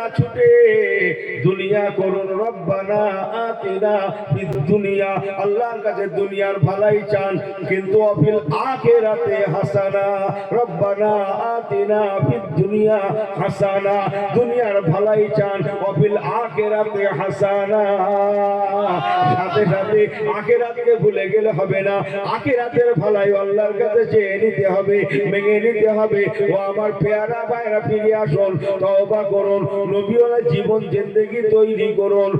না ছুটে দুনিয়া করুন, রব্বানা আতিনা দুনিয়া। আল্লাহর কাছে দুনিয়ার ভালাই চান, কিন্তু অফিল আখেরাতে হাসানা। রব্বানা আতিনা ফিদ দুনিয়া হাসানা, দুনিয়ার ভালাই চান, অফিল আখেরাতে হাসানা। সাথে সাথে আখেরাতকে ভুলে গেলে হবে না। আখেরাতের ভালাই আল্লাহর কাছে চেয়ে নিতে হবে মেনে নিতে হবে। ও আমার পেয়ারা বাইরা ফিরে আসুন, তওবা করুন। নবীওয়ালা জীবন জিন্দেগি তৈরি করুন।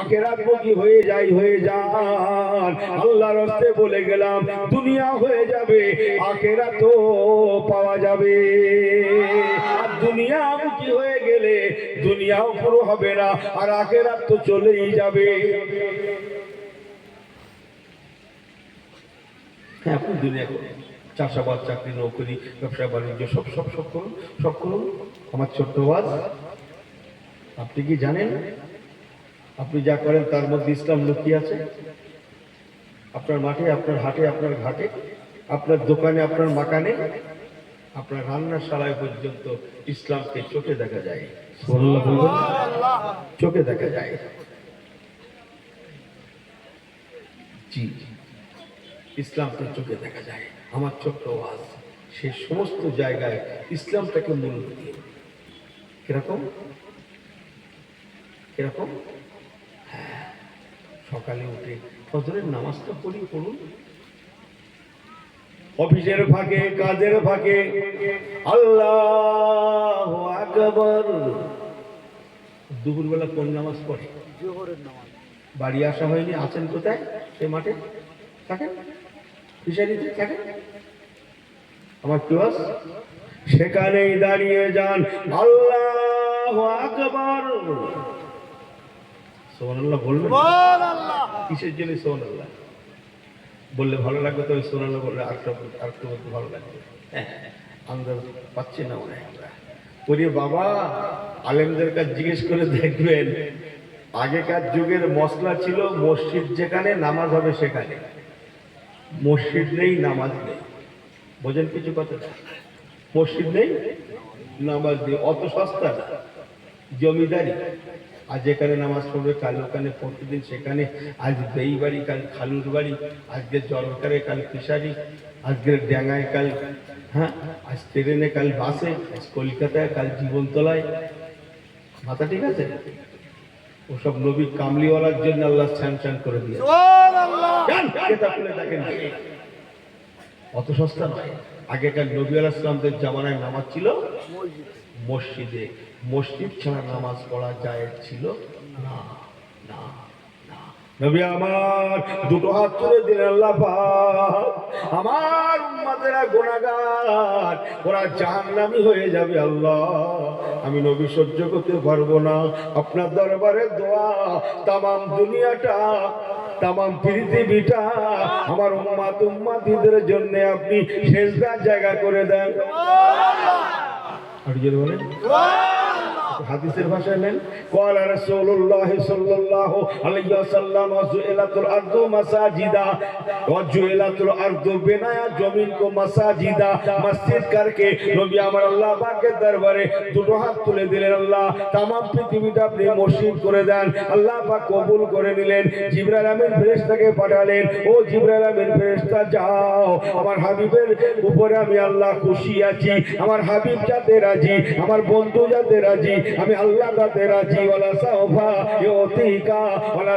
আখেরাত কি হয়ে যায় হয়ে যান। আল্লাহর হস্তে বলে গেলাম, দুনিয়া হয়ে যাবে আখেরাত পাওয়া যাবে। আর দুনিয়া মুখী হয়ে গেলে দুনিয়াও পুরো হবে না, আর আখেরাত তো চলেই যাবে। হ্যাঁ আপনি দুনিয়া চাষাবাদ, চাকরি, নৌকরি, ব্যবসা, বাণিজ্য, সব সব সব করুন সব করুন। আমার ছোট্ট ওয়াজ। আপনি কি জানেন? আপনি যা করেন তার মধ্যে ইসলাম লুকিয়ে আছে। আপনার মাঠে আপনার হাটে আপনার ঘাটে আপনার দোকানে আপনার মাকানে আপনার রান্নাশালায় পর্যন্ত ইসলামকে চোখে দেখা যায়। চোখে দেখা যায়। জি। ইসলামকে চোখে দেখা যায়। আমার ছোট্ট ওয়াজ। সেই সমস্ত জায়গায় ইসলামটাকে মূল্য দিয়ে কীরকম? কীরকম? হ্যাঁ সকালে উঠে ফজরের নামাজটা পড়ি পড়ুন। অফিসের ফাঁকে কাজের ফাঁকে আল্লাহ আকবর। দুপুরবেলা কোন নামাজ পড়ে? বাড়ি আসা হয়নি আছেন কোথায়? সে মাঠে? থাকেন? ফিশারিতে থাকেন? আমার ক্লাস? সেখানেই দাঁড়িয়ে যান আল্লাহ আকবর। সোহানাল্লাহ বলবেন? কিসের জন্য সোহানাল্লাহ বললে ভালো লাগবে তো ওই সোনাল্লাহ বললে আরেকটা আরেকটু বলতে ভালো লাগবে। হ্যাঁ, আন্দাজ পাচ্ছি না মনে হয় আমরা। বাবা আলেমদের কাছে জিজ্ঞেস করে দেখবেন আগেকার যুগের মশলা ছিল মসজিদ যেখানে নামাজ হবে সেখানে। মসজিদ নেই নামাজ নেই। বোঝেন কিছু কথা? মসজিদ নেই নামাজ নেই। অত সস্তা না। জমিদারি। আজ যেখানে নামাজ পড়বে কাল ওখানে প্রতিদিন সেখানে। আজ বেই বাড়ি কাল খালুর বাড়ি আজকে জলকারে কাল ফিশারি আজকের ড্যাঙায় কাল হ্যাঁ? আজ ট্রেনে কাল বাসে আজ কলকাতায় কাল জীবনতলায়। মাথা ঠিক আছে? ওসব নবী কামলিওয়ালার জন্য আল্লাহ স্যান স্যান করে দিয়ে যান, কেতাব খুলে দেখেন। অত সস্তা নয়। আগেকার নবী আলাইসলামদের জামানায় নামাজ ছিল মসজিদে। মসজিদ ছাড়া নামাজ পড়া যায় ছিল? না না। নবী আমার দুটো হাত তুলে দিলেন আল্লাহ। আমার উম্মাদেরা গোনাগার ওরা জাহান্নামী হয়ে যাবে আল্লাহ। আমি নবী সহ্য করতে পারব না। আপনার দরবারে দোয়া তামাম দুনিয়াটা তামাম পৃথিবীটা আমার উম্মাত উম্মাতিদের জন্য আপনি শেষদার জায়গা করে দেন। আর বলেন। হাদিসের ভাষায় নেন কলা রাসূলুল্লাহ জমিন কো মসজিদ করকে নবী আমার আল্লাহ পাকের দরবারে দুটো হাত তুলে দিলেন, আল্লাহ तमाम পৃথিবীটা আপনি মসজিদ করে দেন, আল্লাহ পাক কবুল করে নিলেন, জিবরাইল আমিন ফেরেশতাকে পাঠালেন, ও জিবরাইল আমিন ফেরেশতা, যাও, আমার হাবিবের উপরে আমি আল্লাহ খুশি আছি, আমার হাবিব যাতে রাজি, আমার বন্ধু যাতে রাজি আমি আল্লাহ যাতে রাজি ওয়ালা সাওফা, ইউতিকা, ওয়ালা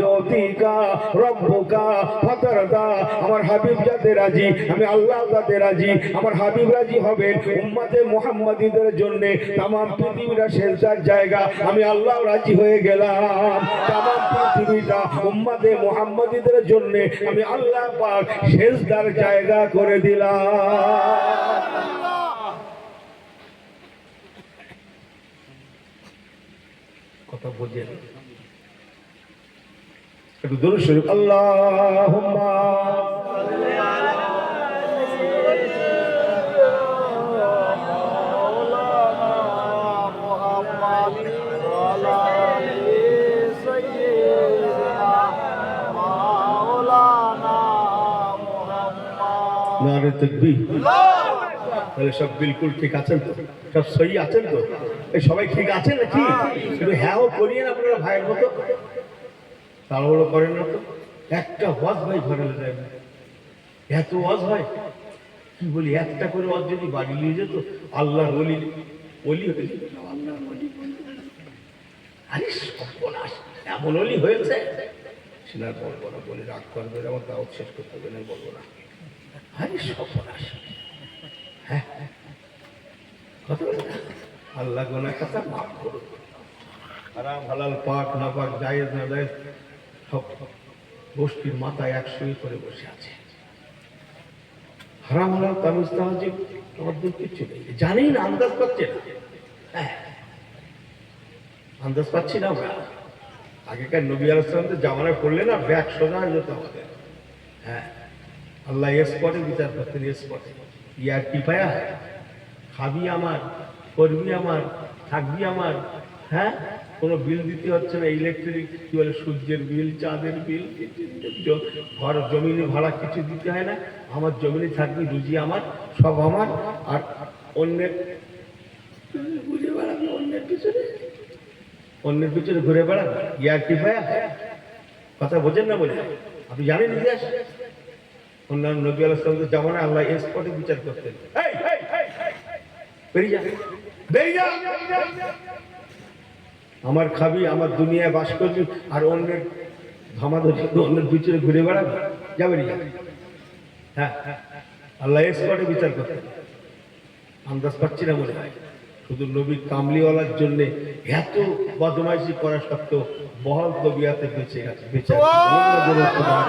ইউতিকা, রব্বুকা, ফাতারদা। আমার হাবিব যাতে রাজি আমি আল্লাহ যাতে রাজি আমার হাবিব রাজি হবেন উম্মতে মুহাম্মাদীদের জন্য তামাম পৃথিবীটা শেষদার জায়গা। আমি আল্লাহ রাজি হয়ে গেলাম। তামাম পৃথিবীটা উম্মতে মুহাম্মাদীদের জন্য আমি আল্লাহ পাক শেষদার জায়গা করে দিলাম। কথা বোঝেন একটু দরুদ শরীফ আল্লাহুম্মা নারে তাকবীর। তাহলে সব বিলকুল ঠিক আছেন তো? সব সহি আছেন তো? এই সবাই ঠিক আছেন নাকি? একটু হ্যাঁও করিয়েন আপনারা ভাইয়ের মতো? তাড়াহুড়ো করেন না তো? একটা ওয়াজ ভাই ঘরে যায় না। এত ওয়াজ হয় কি বলি একটা করে ওয়াজ যদি বাড়ি নিয়ে যেত আল্লাহর অলি অলি হয়ে যেত। আরে সর্বনাশ এমন অলি হয়েছে? সেটা আর বলব না বলে রাগ করবে আমার দাওয়াত শেষ করতে হবে না বলব না। আরে সর্বনাশ। আল্লাহ গোনা কথা মাফ হালাল, পাক না পাক জায়েজ না জায়েজ সব গোষ্ঠীর মাথায় একসঙ্গে করে বসে আছে। হারাম, হালাল তামিজ তাহাজিব আমাদের কিচ্ছু নেই জানি না, আন্দাজ পাচ্ছে না। হ্যাঁ আন্দাজ পাচ্ছি না আমরা। আগেকার নবী আলাইসলামদের জামানায় পড়লে না, ব্যাগ সোজা হয়ে যেত আমাদের। হ্যাঁ আল্লাহ এস পটে বিচার করতেন এস পটে ইয়ার কি পায়া খাবি আমার, করবি আমার, থাকবি আমার হ্যাঁ? কোনো বিল দিতে হচ্ছে না ইলেকট্রিক কি বলে, সূর্যের বিল, চাঁদের বিল ঘর, জমিনে ভাড়া কিছু দিতে হয় না, আমার জমিনে থাকবি, রুজি আমার, সব আমার, আর অন্যের, ঘুরে বেড়াবে, অন্যের পিছনে অন্যের পিছনে ঘুরে বেড়াবে, ইয়ার কি ভাইয়া কথা বোঝেন না বলে, আপনি জানেন ইতিহাস? অন্যান্য নবী আলাইসলামদের জামানায় আল্লাহ স্পটে বিচার করতেন। আমার খাবি আমার দুনিয়ায় বাস করবি আর অন্যের ধমাধরি অন্যের পিছনে ঘুরে বেড়াবি। যাবে বেরিয়ে হ্যাঁ হ্যাঁ, আল্লাহ স্পটে বিচার করতেন। আন্দাজ পাচ্ছি না মনে হয়। শুধু নবী কামলিওয়ালার জন্য এত বদমাইশি করা সত্ত্বেও বহল তবিয়াতে বেঁচে গেছে। বেঁচে আছে। অন্য জনের তোমার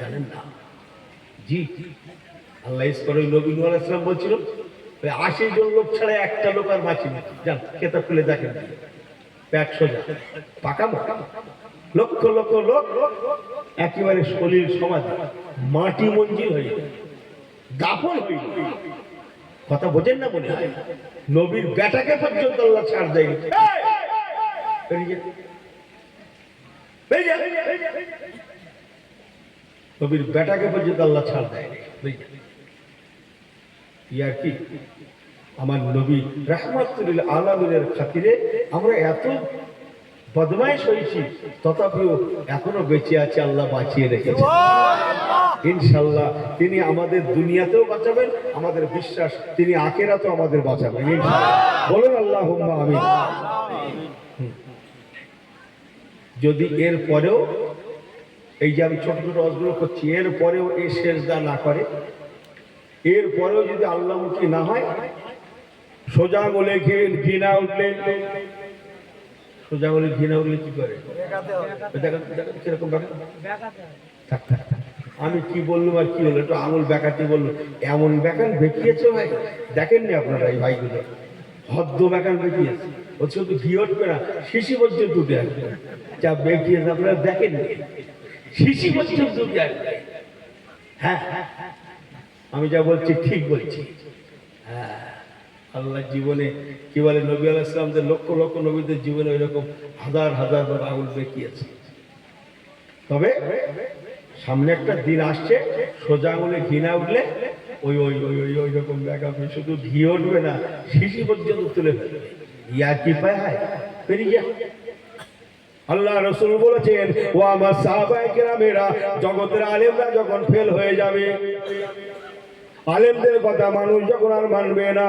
না জি আল্লাহ বলছিল আশি জন লোক ছাড়া একটা লোক আর বাঁচি যান খুলে দেখেন সোজা পাকা লক্ষ লক্ষ লোক একেবারে শরীর সমাজ মাটি মঞ্জিল হয়ে। দাফন হয়ে কথা বোঝেন না মনে হয় নবীর বেটাকে পর্যন্ত আল্লাহ ছাড় দেয়নি এই! বেরিয়ে যা। বেরিয়ে যা, বেরিয়ে যা। নবীর বেটাকে পর্যন্ত আল্লাহ ছাড় দেয়। ইয়ার কি? আমার নবী রহমাতুল আলমিনের খাতিরে আমরা এত বদমাইশ হয়েছি তথাপিও এখনও বেঁচে আছে আল্লাহ বাঁচিয়ে রেখেছে ইনশাল্লাহ তিনি আমাদের দুনিয়াতেও বাঁচাবেন আমাদের বিশ্বাস তিনি আখেরাতেও আমাদের বাঁচাবেন। বলুন আল্লাহ আমি যদি এর পরেও এই যে আমি ছোট ছোট অজগুলো করছি এর পরেও এই শেষদা না করে এর পরেও যদি আল্লাহমুখী না হয় সোজা বলে ঘৃণা উঠলে সোজা বলে ঘৃণা উঠলে কি করে? কীরকম থাক, থাক। আমি কি বললাম আর কি হলো? একটু আঙুল বেকাতে বলল এমন বেকান বেঁকিয়েছে ভাই? দেখেননি আপনারা এই ভাইগুলো? হদ্দ বেকান বেঁকিয়েছে ও শুধু ঘি উঠবে না। শিশি পর্যন্ত উঠে আসবে যা বেঁকিয়েছে আপনারা দেখেননি? শিশি পর্যন্ত উঠে আসবে হ্যাঁ হ্যাঁ, হ্যাঁ। আমি যা বলছি ঠিক বলছি। হ্যাঁ আল্লাহ জীবনে কি বলে নবী আলাইসলামদের লক্ষ লক্ষ নবীদের জীবনে ওইরকম হাজার হাজার বার আঙুল বেঁকিয়েছে তবে সামনে একটা দিন আসছে সোজা আঙুলে ঘি না উঠলে ওই ওই ওই ওই ওই রকম ব্যাকআপে শুধু ঘি উঠবে না শিশি পর্যন্ত তুলে ফেলবে। ইয়া কি পায়? হয় পেরিয়ে যা আল্লাহ রসুল বলেছেন ও আমার সাহাবাহিকেরা মেয়েরা জগতের আলেমরা যখন ফেল হয়ে যাবে আলেমদের কথা মানুষ যখন আর মানবে না,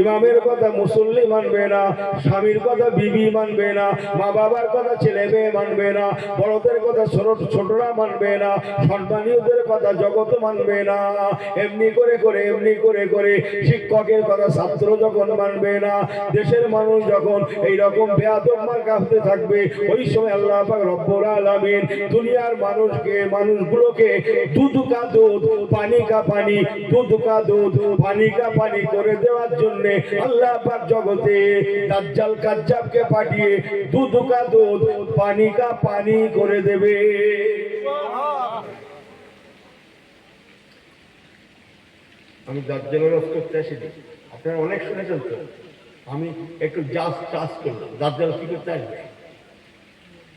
ইমামের কথা মুসল্লি মানবে না, স্বামীর কথা বিবি মানবে না, মা বাবার কথা ছেলে মেয়ে মানবে না, বড়দের কথা ছোট, ছোটরা মানবে না সম্মানীয়দের কথা জগৎ মানবে না। এমনি করে করে, এমনি করে করে শিক্ষকের কথা ছাত্র যখন মানবে না, দেশের মানুষ যখন এই রকম বেয়াদম্মার কাঁপতে থাকবে, ওই সময় আল্লাহ পাক রব্বুল আলামিন দুনিয়ার মানুষকে, মানুষগুলোকে দুধ কা দুধ, পানি কা পানি, দুধ কা দুধ পানি কা পানি করে দেওয়ার জন্য আল্লাহ পাক জগতে দাজ্জাল কাজ্জাবকে পাঠিয়ে দুধ কা দুধ, পানি কা পানি করে দেবে। আমি দাজ্জালের রস করতে আসিনি। আপনারা অনেক শুনেছেন তো। আমি একটু জাজ চাষ করলাম। দাজ্জাল কি করতে আসবে?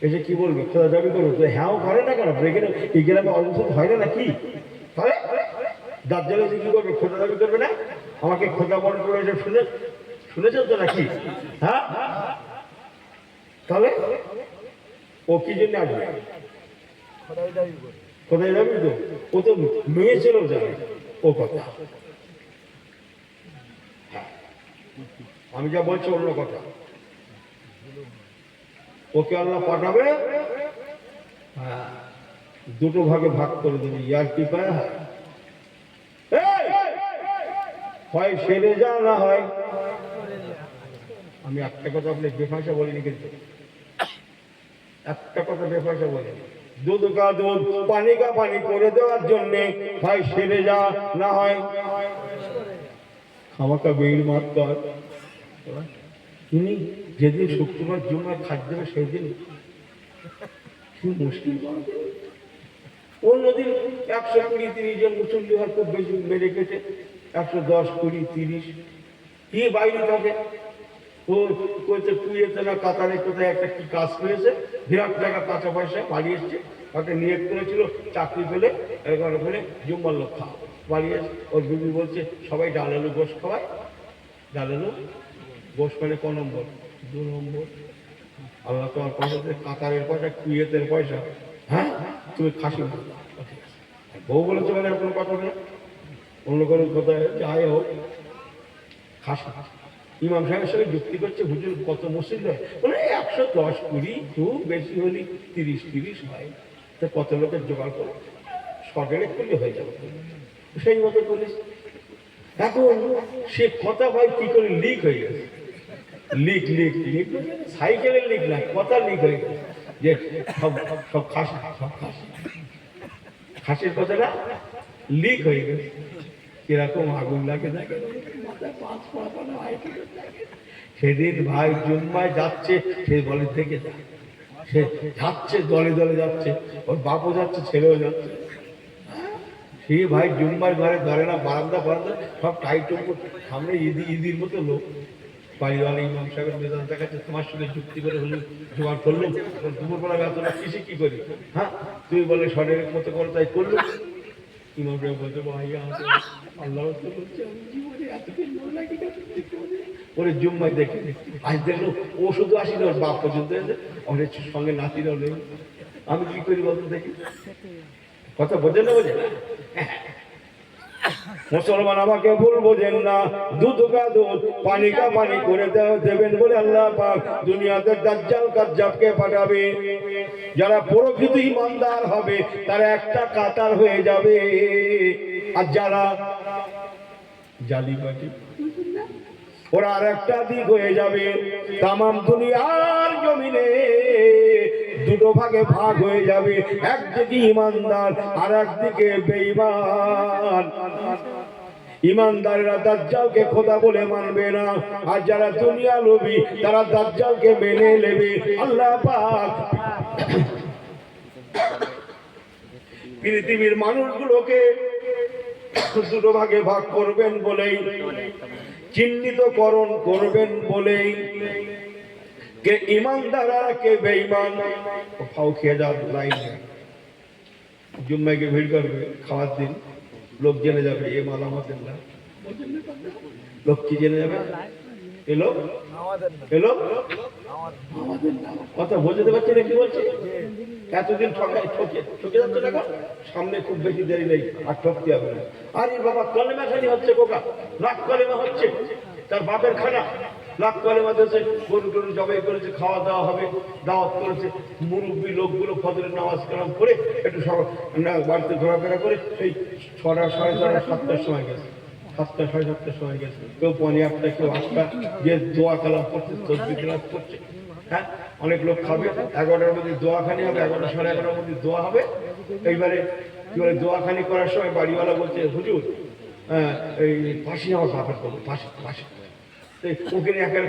এসে কি বলবে, খোদা দাবি করবে। তো হ্যাঁও করে না কেন? ব্রেকের এই গ্রামে অবস্থা হয় না নাকি? করে? দার্জিলিং কি করবে খোদা দাবি করবে না? আমাকে খোদা বড় করে এসব শুনে শুনেছেন তো নাকি? হ্যাঁ? তাহলে ও কি জন্য আসবে? কোথায় যাবি তো? ও তো মেয়ে ছিল যাবে ও কথা। হ্যাঁ। আমি যা বলছি অন্য কথা। ওকে আল্লাহ পাঠাবে? হ্যাঁ। দুটো ভাগে ভাগ করে দেবে। ইয়ার কি পায়! হয় সেরে যা না হয়। আমি একটা কথা আপনি বেফাঁসা বলিনি কিন্তু। একটা কথা বেফাঁসা বলিনি। দুধ কা দুধ, পানি কা পানি করে দেওয়ার জন্যে হয় সেরে যা না হয়। খামাকা বেইর মারতে হয়। তিনি যেদিন শুক্রবার জুমার খাদ্য দেবে সেই দিন কি মুশকিল অন্যদিন একশো কুড়ি তিরিশ জন মুসল্লি হয় খুব বেশি মেরে কেটে একশো দশ কুড়ি তিরিশ। কি বাইরে থাকে? ও কইতে কুয়েতে না কাতারে কোথায় একটা কি কাজ করেছে বিরাট টাকা কাঁচা পয়সা বাড়ি এসছে। ওকে নিয়োগ করেছিল চাকরি পেলে এগারো ফেলে জুম্মার লোক খাওয়া। বাড়ি এসে ওর বিবি বলছে সবাই ডাল আলু গোস খাওয়ায়। ডাল আলু গোস মানে ক নম্বর? দু নম্বর। আল্লাহ তোমার পয়সা কাতারের পয়সা কুয়েতের পয়সা হ্যাঁ? তুমি খাসি। বউ। বলেছে মানে কোনো কথা নেই অন্য কোনো কথা যাই হোক। খাসি। ইমাম সাহেবের সঙ্গে যুক্তি করছে, হুজুর কত মসজিদ? হয় মানে একশো দশ কুড়ি, খুব বেশি হলে তিরিশ তিরিশ হয়। তা কত লোকের জোগাড় করো? শর্টের করলে হয়ে যাবে। সেই মতো করিস এখন সে কথা ভাই কি করে লিক হয়ে গেছে? লিক লিক লিক সাইকেলের লিক না কথা লিক হয়ে গেছে। যে সব সব খাসি সব খাসি। খাসির কথাটা লিক হয়ে গেছে। কীরকম আগুন লাগে দেখে। সেদিন ভাই জুম্মায় যাচ্ছে, সে বলে থেকে সে যাচ্ছে, দলে দলে যাচ্ছে। ওর বাপও যাচ্ছে, ছেলেও যাচ্ছে। সে ভাই জুম্মার ঘরে ধরে না, বারান্দা বারান্দা, সব টাইট সামনে ইদি ইদির মতো লোক। বাড়িওয়ালা ইমাম সাহেবের মেজাজ দেখাচ্ছে তোমার সঙ্গে যুক্তি করে হলো, জোগাড় করল। দুপুরবেলা বেতনা কিসে কি করি? হ্যাঁ? তুই বলে শরীরের মতো করে তাই করল। ইমাম সাহেব বলতে ভাই আল্লাহ ওরে জুম্মায় দেখে আজ দেখল, ও আসি না ওর বাপ পর্যন্ত ওর সঙ্গে নাতিরাও নেই। আমি কি করি বলতো দেখি? কথা বোঝেন না বোঝেন মুসলমান আমাকে ভুল বোঝেন না। দুধ কা দুধ, পানি কা পানি করে দেবেন বলে আল্লাহ পাক দুনিয়াতে দাজ্জাল কাজ্জাবকে পাঠাবে। যারা প্রকৃত ইমানদার হবে, তারা একটা কাতার হয়ে যাবে। আর যারা জালিবাজি ওরা আর একটা দিক হয়ে যাবে। তামাম দুনিয়ার জমিনে দুটো ভাগে ভাগ হয়ে যাবে। একদিকে ইমানদার আর একদিকে বেঈমান। ইমানদারেরা দাজ্জালকে খোদা বলে মানবে না। আর যারা দুনিয়া লোভী, তারা দাজ্জালকে মেনে নেবে। আল্লাহ পাক পৃথিবীর মানুষগুলোকে দুটো ভাগে ভাগ করবেন বলেই, চিহ্নিতকরণ করবেন বলেই। কে ইমানদার আর কে বেঈমান, ও খাও খেয়ে যাও, লাইন জুম্মাইকে ভিড় করবে, খাওয়ার দিন। লোক জেনে যাবে, এ মাল আমাদের না। লোক কি জেনে যাবে? এলো? এলো। কথা বোঝাতে পারছি না, কি বলছি? এতদিন ঠকাই ঠকে ঠকে যাচ্ছে না সামনে খুব বেশি দেরি নেই, আর ঠকতে হবে না। আরে বাবা কলেমা খানি হচ্ছে কোকা? লাখ কলেমা হচ্ছে। তার বাপের খানা। কলেমা দিয়েছে গরু টরু জবাই করেছে, খাওয়া দাওয়া হবে, দাওয়াত করেছে। মুরব্বী লোকগুলো ফজরের নামাজ কালাম করে একটু বাড়িতে ঘোরাফেরা করে সেই ছটা সাড়ে ছটা, সাতটার সময় গেছে। সাতটা সাড়ে সাতটার সময় গেছে। কেউ পনে আটটা, কেউ আটটা, যে দোয়া কালাম করছে তসবি কালাম করছে। হ্যাঁ অনেক লোক খাবে, এগারোটার মধ্যে দোয়াখানি হবে, এগারোটা সাড়ে এগারোটার মধ্যে দোয়া হবে। এইবারে কি বলে, দোয়াখানি করার সময় বাড়িওয়ালা বলছে, হুজুর এই পাশে আমার বাপের কবর পাশে পাশে।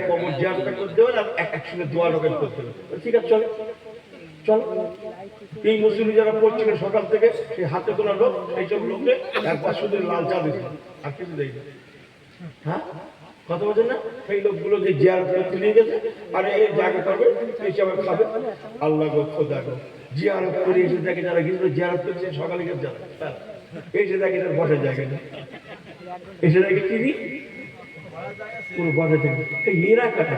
কবর জিয়ারটা করতে হবে আর এক একসঙ্গে দোয়া করতে হবে ঠিক আছে, চলো। এই মুসলিম যারা সকাল থেকে, সেই হাতে তোলা লোক এইসব শুধু লাল চা আর কিছু হ্যাঁ? কথা বলছেন না? সেই লোকগুলো যে করতে নিয়ে গেছে, আর এই জায়গা করবে সবাই খাবে। আল্লাহ গো খোদা গো। করে এসে দেখে যারা গিয়েছিল জিয়ারত করছে, সকালে গেছে যারা হ্যাঁ। এসে দেখি তার বসার জায়গা নেই। এসে দেখি চিনি পুরো বড় থেকে এই এরা কাটা।